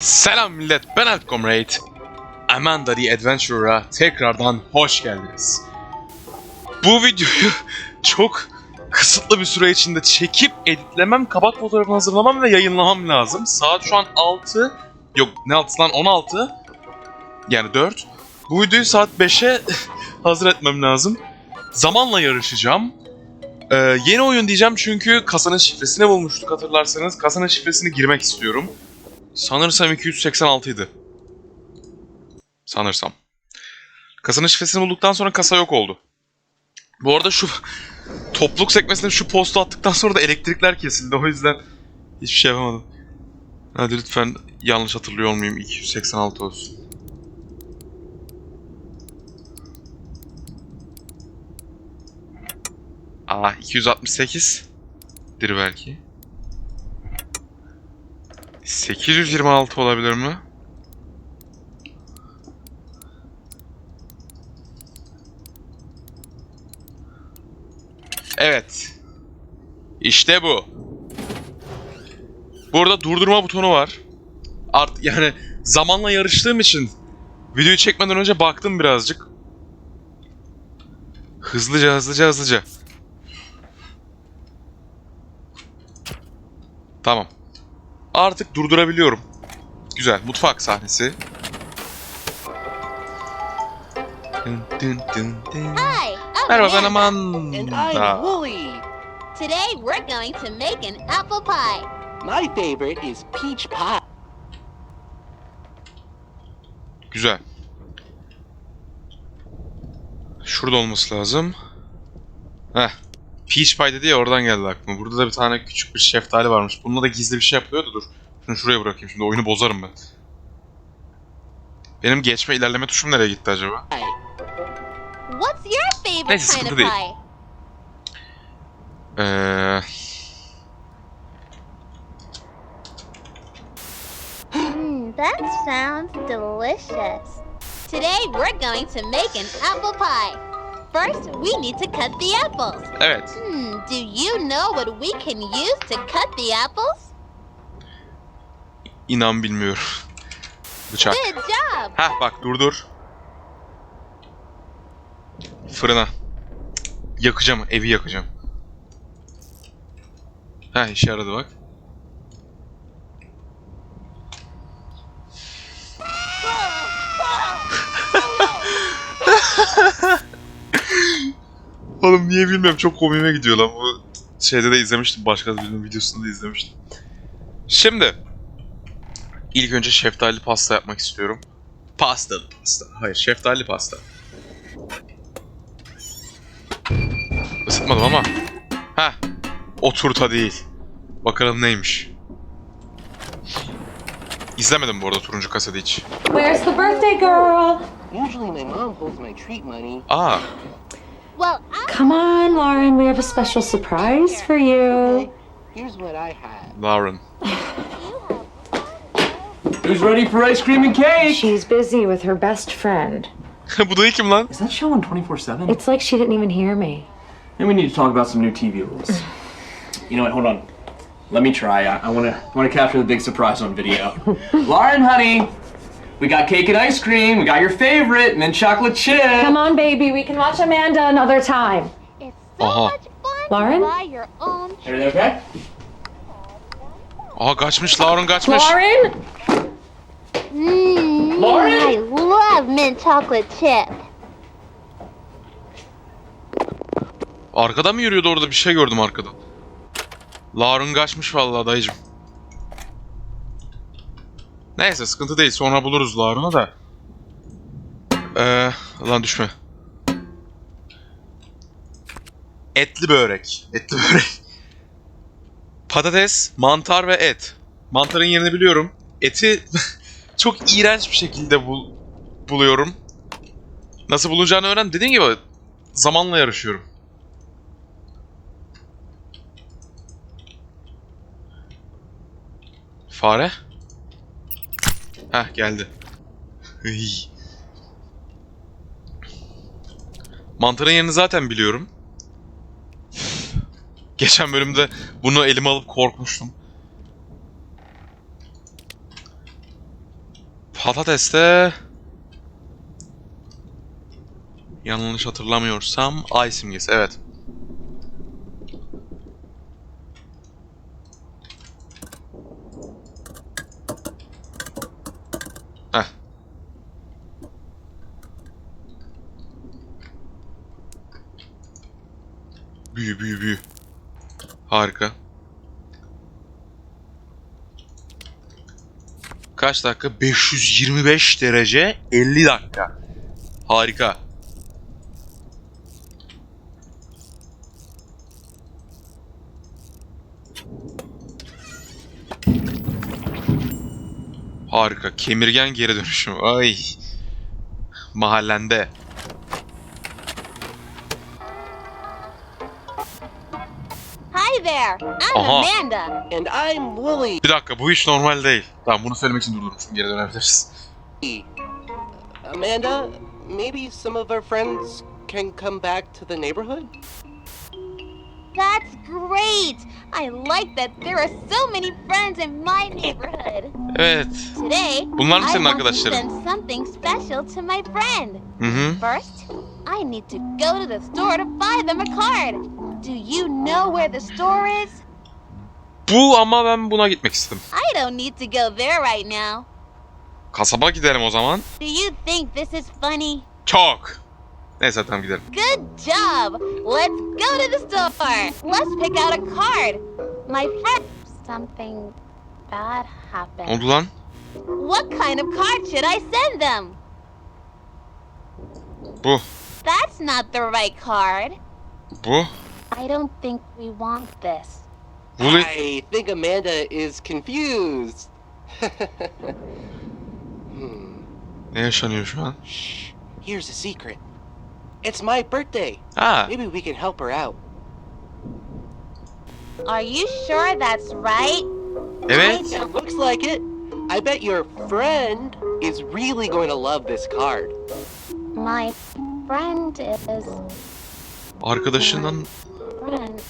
Selam millet, ben Alt Comrade. Amanda the Adventurer'a tekrardan hoş geldiniz. Bu videoyu çok kısıtlı bir süre içinde çekip editlemem, kabak fotoğrafını hazırlamam ve yayınlamam lazım. Saat şu an 6, yok ne 6 lan 16, yani 4. Bu videoyu saat 5'e hazır etmem lazım. Zamanla yarışacağım. Ee, yeni oyun diyeceğim çünkü kasanın şifresini bulmuştuk hatırlarsanız. Kasanın şifresini girmek istiyorum. Sanırsam 286 idi. Sanırsam. Kasanın şifresini bulduktan sonra kasa yok oldu. Bu arada şu topluluk sekmesine şu postu attıktan sonra da elektrikler kesildi. O yüzden hiçbir şey yapamadım. Hadi lütfen yanlış hatırlıyor olmayayım. 286 olsun. Aa 268 dir belki. 826 olabilir mi? Evet. İşte bu. Burada durdurma butonu var. Art yani zamanla yarıştığım için videoyu çekmeden önce baktım birazcık. Hızlıca hızlıca hızlıca. Tamam. Artık durdurabiliyorum. Güzel. Mutfak sahnesi. Dın dın dın dın. Hi, I'm Merhaba ben Amanda. Today we're going to make an apple pie. My favorite is peach pie. Güzel. Şurada olması lazım. Heh. Peach Pie dedi ya oradan geldi aklıma. Burada da bir tane küçük bir şeftali varmış. Bununla da gizli bir şey yapıyordu dur. Şunu şuraya bırakayım şimdi oyunu bozarım ben. Benim geçme ilerleme tuşum nereye gitti acaba? What's your favorite Neyse, sıkıntı değil. Eee... Mmm, that sounds delicious. Today we're going to make an apple pie. First, we need to cut the apples. Evet. Hmm, do you know what we can use to cut the apples? İnan bilmiyorum. Bıçak. Good job. Heh bak durdur. Fırına. Yakacağım, evi yakacağım. Ha işe yaradı bak. Oğlum niye bilmiyorum çok komiğime gidiyor lan bu şeyde de izlemiştim başka birinin videosunda da izlemiştim. Şimdi İlk önce şeftali pasta yapmak istiyorum. Pastalı pasta. Hayır, şeftali pasta. Isıtmadım ama. Heh. O turta değil. Bakalım neymiş. İzlemedim bu arada turuncu kaseti hiç. Where's the birthday girl? Usually my mom holds my treat money. Aa, Well, I Come on, Lauren, we have a special surprise for you. Here's what I had. Lauren. Who's ready for ice cream and cake? She's busy with her best friend. bu da kim lan? Is that show on 24 7? It's like she didn't even hear me. And we need to talk about some new TV rules. you know what? Hold on. Let me try. I, I wanna I wanna capture the big surprise on video. Lauren, honey, we got cake and ice cream. We got your favorite mint chocolate chip. Come on, baby, we can watch Amanda another time. It's so Aha. much fun Lauren? to buy your own Everything okay? Aa kaçmış, Lauren kaçmış. Lauren? Mmm, Lauren? I love mint chocolate chip. Arkada mı yürüyordu orada? Bir şey gördüm arkada. Lauren kaçmış vallahi dayıcım. Neyse sıkıntı değil. Sonra buluruz Lauren'ı da. Ee, lan düşme. Etli börek. Etli börek. Patates, mantar ve et. Mantarın yerini biliyorum. Eti çok iğrenç bir şekilde bul buluyorum. Nasıl bulacağını öğren. Dediğim gibi zamanla yarışıyorum. Fare? Heh geldi. Mantarın yerini zaten biliyorum. Geçen bölümde bunu elime alıp korkmuştum. Patateste yanlış hatırlamıyorsam ay simgesi evet. Büyü büyü büyü. Harika. Kaç dakika? 525 derece 50 dakika. Harika. Harika. Kemirgen geri dönüşüm. Ay. Mahallende. There. I'm Aha. Amanda. And I'm Wooly. Bir dakika bu iş normal değil. Tamam bunu söylemek için durdurmuşum. Geri dönebiliriz. Amanda, maybe some of our friends can come back to the neighborhood? That's great. I like that there are so many friends in my neighborhood. Evet. Today, Bunlar mı I senin want to arkadaşların? send something special to my friend. Hı hı. First, I need to go to the store to buy them a card. Do you know where the store is? Bu ama ben buna gitmek istedim. I don't need to go there right now. Kasaba gidelim o zaman. Do you think this is funny? Çok. Neyse tamam gidelim. Good job! Let's go to the store! Let's pick out a card! My friend... Something bad Ne happened. oldu lan? What kind of card should I send them? Bu. That's not the right card. Bu. I don't think we want this. Wooly. I think Amanda is confused. hmm. Ne yaşanıyor şu an? Shh. Here's a secret. It's my birthday. Ah. Maybe we can help her out. Are you sure that's right? Evet. It looks like it. I bet your friend is really going to love this card. My friend is... Arkadaşından... friend...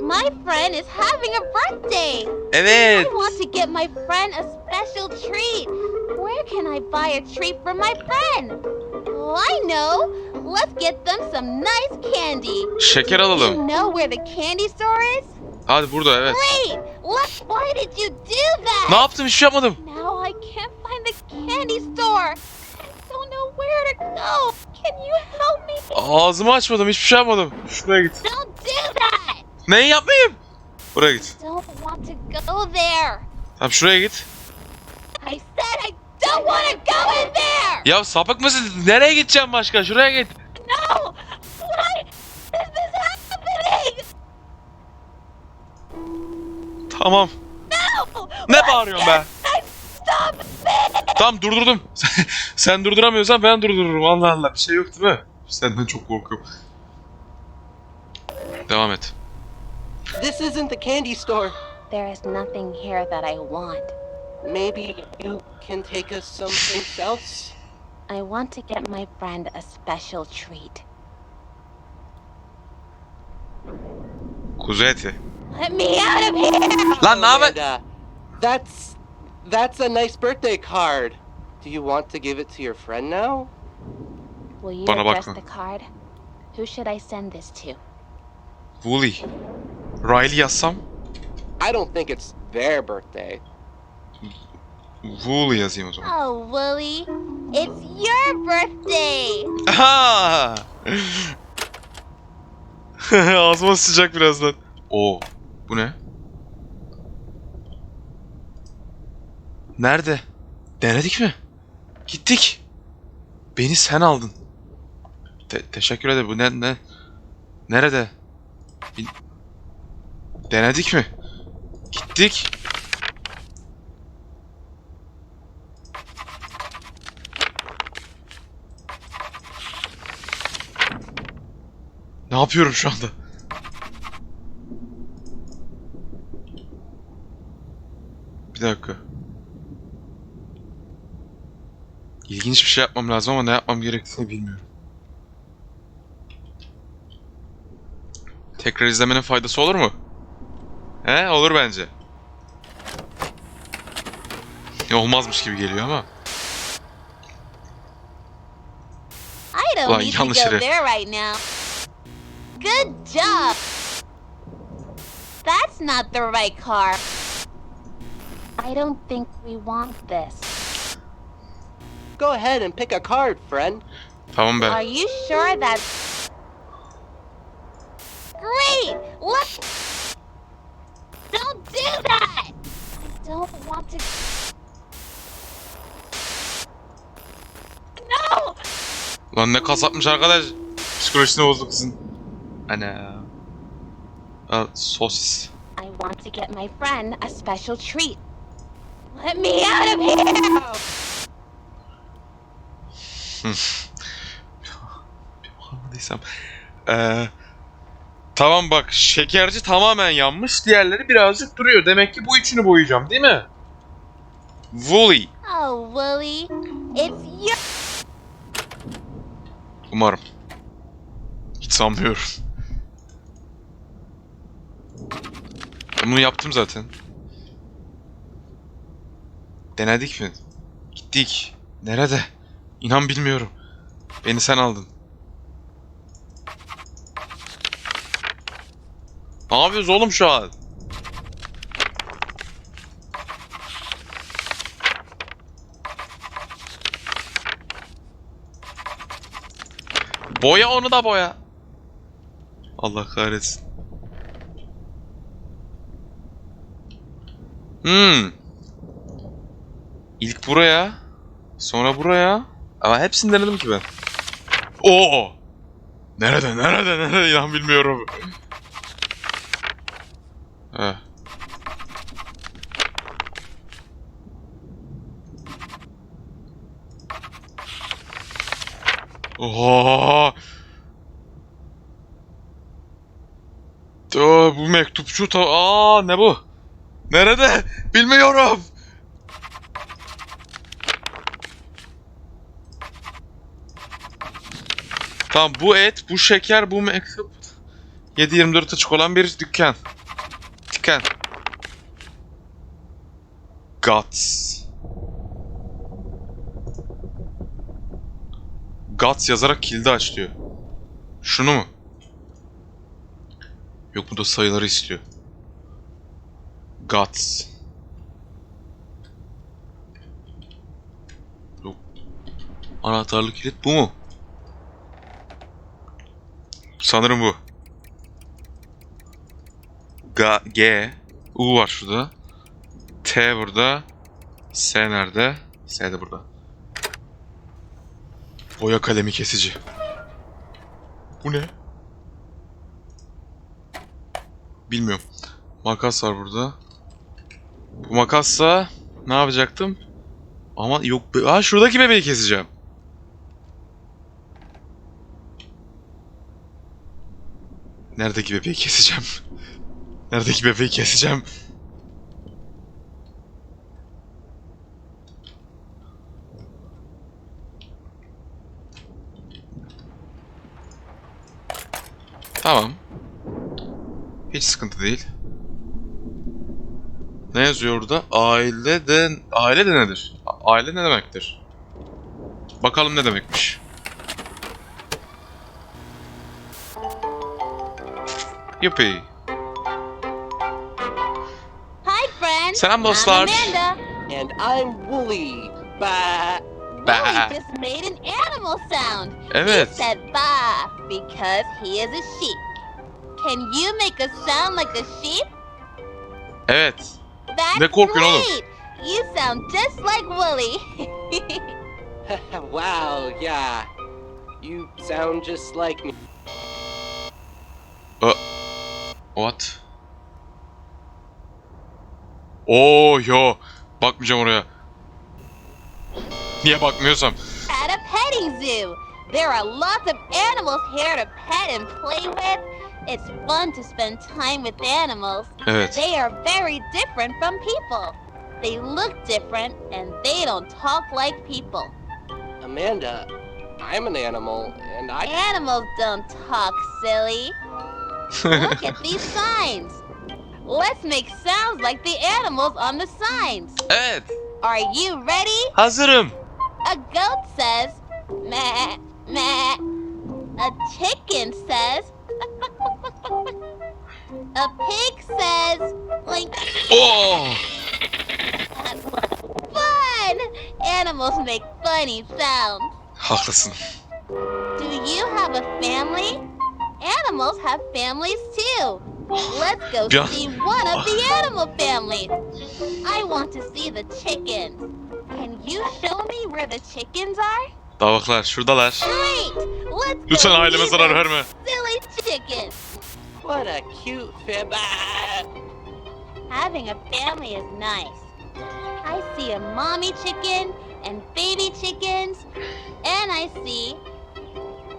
My friend is having a birthday! Evet. I want to get my friend a special treat. Where can I buy a treat for my friend? Oh, I know. Let's get them some nice candy. Şeker You alalım. know where the candy store is? Hadi burada evet. Great! Look, why did you do that? Ne yaptım? Hiçbir şey yapmadım. Now I can't find the candy store. I don't know where to go. Can you help me? Ağzımı açmadım. Hiçbir şey yapmadım. Şuraya git. Don't do that! Neyi yapmayayım? Buraya git. Don't want to go there. Tamam şuraya git. I said I don't want to go in there! Ya sapık mısın? Nereye gideceğim başka? Şuraya git. No! Why is this happening? Tamam. No! Ne bağırıyorsun be? Stop it! Tamam durdurdum. Sen durduramıyorsan ben durdururum. Allah Allah. Bir şey yok değil mi? Senden çok korkuyorum. Devam et. This isn't the candy store. There is nothing here that I want. Maybe you can take us someplace else? I want to get my friend a special treat. Kuzu eti. Let me out of here! Lan ne haber? Amanda, that's that's a nice birthday card. Do you want to give it to your friend now? Will you Bana address bakma. the card? Who should I send this to? Wooly. Riley yazsam? I don't think it's their birthday. Wooly yazayım o zaman. Oh, Wooly, it's your birthday! Aha! Ağzıma sıcak birazdan. Oo, bu ne? Nerede? Denedik mi? Gittik. Beni sen aldın. Te- teşekkür ederim. Bu ne ne? Nerede? Bin- Denedik mi? Gittik. Ne yapıyorum şu anda? Bir dakika. İlginç bir şey yapmam lazım ama ne yapmam gerektiğini bilmiyorum. Tekrar izlemenin faydası olur mu? He, olur bence. Ya olmazmış gibi geliyor ama. Ulan yanlış yere. Good job. That's not the right car. I don't think we want this. Go ahead and pick a card, friend. Tamam be. Are you sure that's great? Look. Don't do that. I don't want to. No. Lan ne kasapmış arkadaş. Psikolojisini bozdu kızın. Ana. Al sosis. I want to get my friend a special treat. Let me out of here! Anladıysam. Ee, tamam bak şekerci tamamen yanmış. Diğerleri birazcık duruyor. Demek ki bu üçünü boyayacağım değil mi? Woolly. Oh, Willie, it's your. Umarım. Hiç sanmıyorum. Bunu yaptım zaten. Denedik mi? Gittik. Nerede? İnan bilmiyorum. Beni sen aldın. Ne yapıyoruz oğlum şu an? Boya onu da boya. Allah kahretsin. Hmm. İlk buraya. Sonra buraya. Ama hepsini denedim ki ben. Oo. Nerede nerede nerede inan bilmiyorum. Heh. Oha! Aa, bu mektupçu ta... Aa ne bu? Nerede? Bilmiyorum. Tamam bu et, bu şeker, bu mektup. 7-24 açık olan bir dükkan. Dükkan. Guts. Guts yazarak kilidi aç diyor. Şunu mu? Yok bu da sayıları istiyor. Guts. Anahtarlı kilit bu mu? Sanırım bu. G, G, U var şurada. T burada. S nerede? S de burada. Boya kalemi kesici. Bu ne? Bilmiyorum. Makas var burada. Bu makassa ne yapacaktım? Ama yok. be- Aa şuradaki bebeği keseceğim. Neredeki bebeği keseceğim? Neredeki bebeği keseceğim? Tamam. Hiç sıkıntı değil. Ne yazıyor orada? Aile de... Aile de nedir? A- Aile ne demektir? Bakalım ne demekmiş. Yuppie. Hi, friend. Selam dostlar. I'm Amanda. And I'm Wooly. Bah. Bah. Willie just made an animal sound. Evet. He said ba because he is a sheep. Can you make a sound like a sheep? Evet. That's Ne korkuyorsun oğlum? great. You sound just like Wooly. wow, yeah. You sound just like me. What? Oo yo. Bakmayacağım oraya. Niye bakmıyorsam? At a petting zoo. There are lots of animals here to pet and play with. It's fun to spend time with animals. Evet. They are very different from people. They look different and they don't talk like people. Amanda, I'm an animal, and I. Animals don't talk, silly. Look at these signs. Let's make sounds like the animals on the signs. Evet. Are you ready? Hazırım. A goat says, meh, meh. A chicken says, a pig says, like, Oo! Oh. fun! Animals make funny sounds. Oh, Haklısın. Do you have a family? Animals have families too. Let's go Yeah. see one of the animal families. I want to see the chickens. Can you show me where the chickens are? Tavuklar şuradalar. Great! Let's Lütfen go aileme see zarar the verme. Silly chickens. What a cute fib. Having a family is nice. I see a mommy chicken and baby chickens, and I see,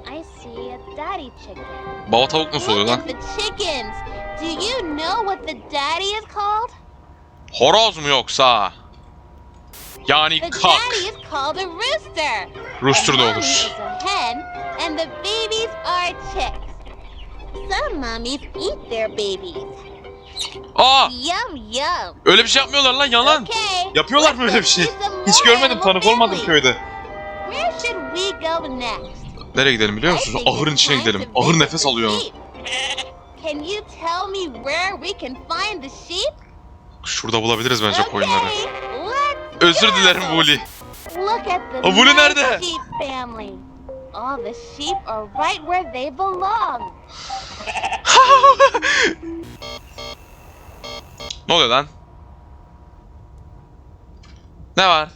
I see a daddy chicken. Baba tavuk nasıl oluyor lan? the chickens. Do you know what the daddy is called? Horoz mu yoksa? Yani The kak. daddy is called a rooster. Rooster da olur. hen, and the babies are chicks. Some mummies eat their babies. Aa! Yum yum. Öyle bir şey yapmıyorlar lan yalan. Okay. Yapıyorlar mı öyle bir şey? Hiç görmedim tanık olmadım köyde. Where should we go next? Nereye gidelim biliyor musunuz? Ahırın içine gidelim. Ahır nefes alıyor. Can you tell me where we can find the sheep? Şurada bulabiliriz bence koyunları. Özür dilerim Wooly. Look at the Aa, Wooly nerede? sheep family. All the sheep are right where they belong. ne oluyor lan? Ne var?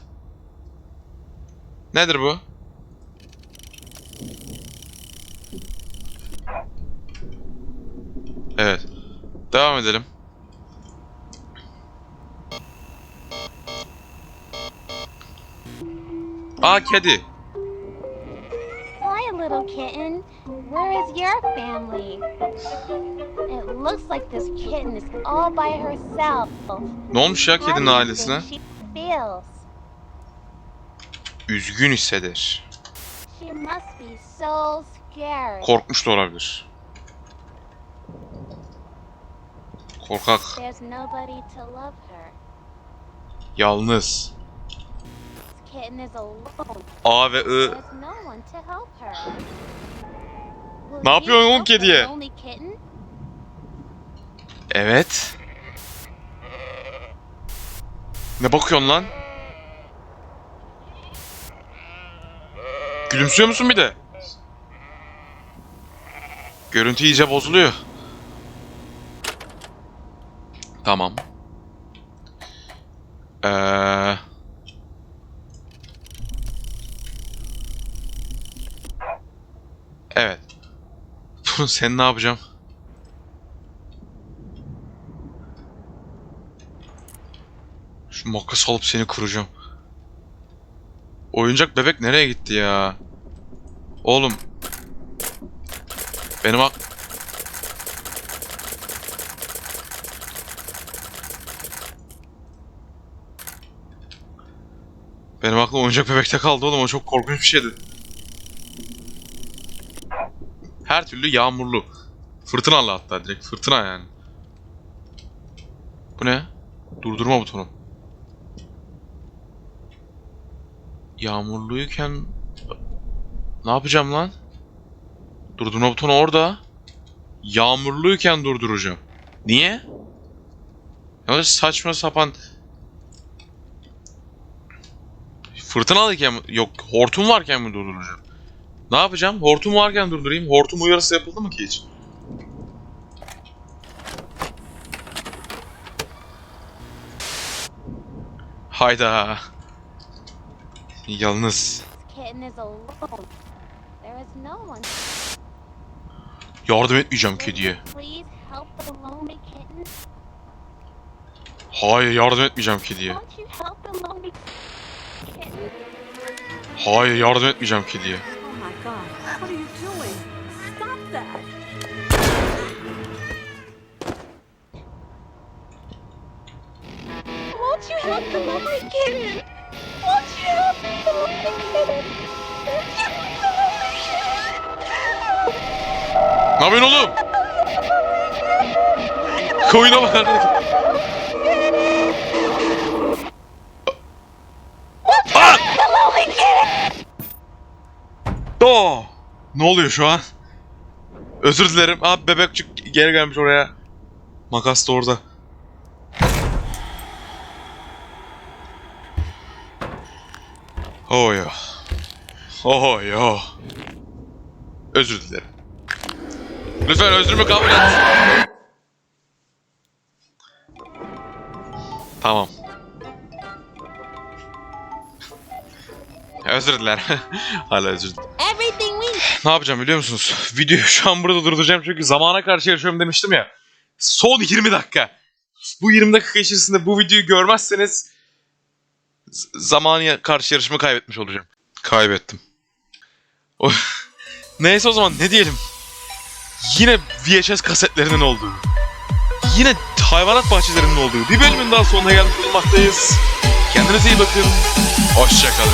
Nedir bu? Evet. Devam edelim. Aa kedi. Hi, little kitten. Where is your family? It looks like this kitten is all by herself. Ne olmuş ya kedinin ailesine? Üzgün hisseder. Korkmuş da olabilir. Korkak. Yalnız. A ve I. Ne yapıyorsun oğlum kediye? Evet. Ne bakıyorsun lan? Gülümsüyor musun bir de? Görüntü iyice bozuluyor. Tamam. Ee... Evet. Sen ne yapacağım? Şu makas alıp seni kıracağım. Oyuncak bebek nereye gitti ya? Oğlum. Benim ak... Benim aklım oyuncak bebekte kaldı oğlum. O çok korkunç bir şeydi. Her türlü yağmurlu. Fırtınalı hatta direkt. Fırtına yani. Bu ne? Durdurma butonu. Yağmurluyken ne yapacağım lan? Durdurma butonu orada. Yağmurluyken durduracağım. Niye? Ya saçma sapan Fırtınalıyken mi? Yok hortum varken mi durduracağım? Ne yapacağım? Hortum varken durdurayım. Hortum uyarısı yapıldı mı ki hiç? Hayda. Yalnız. Yardım etmeyeceğim kediye. Hayır yardım etmeyeceğim kediye. Hayır yardım etmeyeceğim kediye. Oh my god, what are you doing? Stop that! Won't you help the lonely kitten? Won't you help the lonely kitten? Won't you help the lonely kitten? Ne yapıyorsun oğlum? Koyuna bak arkadaki. Oo! Ne oluyor şu an? Özür dilerim. Abi bebekçik geri gelmiş oraya. Makas da orada. Oh ya. Oh ya. Özür dilerim. Lütfen özrümü kabul et. Tamam. Özür dilerim. Hala özür dilerim. Ne yapacağım biliyor musunuz? Videoyu şu an burada durduracağım çünkü zamana karşı yarışıyorum demiştim ya. Son 20 dakika. Bu 20 dakika içerisinde bu videoyu görmezseniz z- zamanı karşı yarışımı kaybetmiş olacağım. Kaybettim. Neyse o zaman ne diyelim. Yine VHS kasetlerinin olduğu. Yine hayvanat bahçelerinin olduğu bir bölümün daha sonuna gelmiş bulunmaktayız. Kendinize iyi bakın. Hoşçakalın.